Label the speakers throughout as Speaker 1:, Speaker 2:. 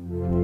Speaker 1: you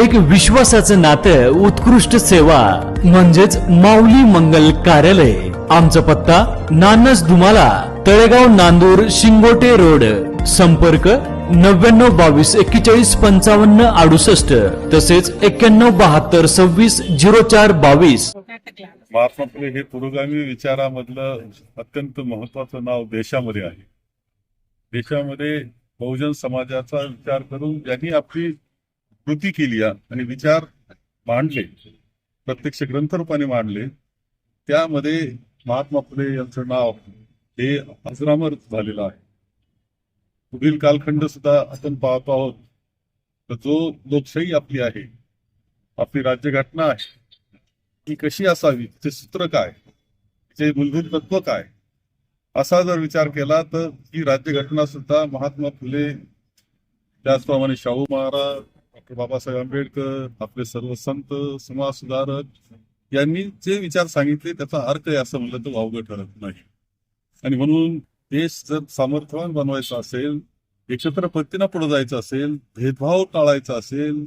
Speaker 1: एक विश्वासाचं नातं उत्कृष्ट सेवा म्हणजेच माऊली मंगल कार्यालय. आमचा पत्ता नानस दुमाला तळेगाव नांदूर शिंगोटे रोड. संपर्क नव्याण्णव बावीस एक्केचाळीस पंचावन्न अडुसष्ट. तसेच एक्क्याण्णव बहात्तर सव्वीस झिरो चार बावीस.
Speaker 2: महात्मा फुले हे पुरोगामी विचारामधलं अत्यंत महत्वाचं नाव देशामध्ये आहे. देशामध्ये बहुजन समाजाचा विचार करून ज्यांनी आपली कृती केली आणि विचार मांडले प्रत्यक्ष ग्रंथरूपाने मांडले त्यामध्ये महात्मा फुले यांचं नाव हे अजरामर झालेलं आहे. पुढील कालखंड सुद्धा आपण पाहतो आहोत. तर जो लोकशाही आपली आहे आपली राज्यघटना आहे ती कशी असावी तिचे सूत्र काय तिचे मूलभूत तत्व काय असा जर विचार केला तर ही राज्यघटना सुद्धा महात्मा फुले त्याचप्रमाणे शाहू महाराज डॉक्टर बाबासाहेब आंबेडकर आपले सर्व संत समाज सुधारक यांनी जे विचार सांगितले त्याचा अर्थ आहे असं म्हणलं तर वावगं ठरत नाही. आणि म्हणून देश जर सामर्थ्यवान बनवायचा असेल एकत्र पद्धतीनं पुढे जायचं असेल भेदभाव टाळायचा असेल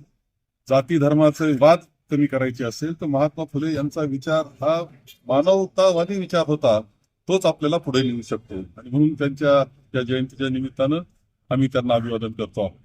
Speaker 2: जाती धर्माचे वाद कमी करायचे असेल तर महात्मा फुले यांचा विचार हा मानवतावादी विचार होता तोच आपल्याला पुढे नेऊ शकतो. आणि म्हणून त्यांच्या या जयंतीच्या निमित्तानं आम्ही त्यांना अभिवादन करतो आहोत.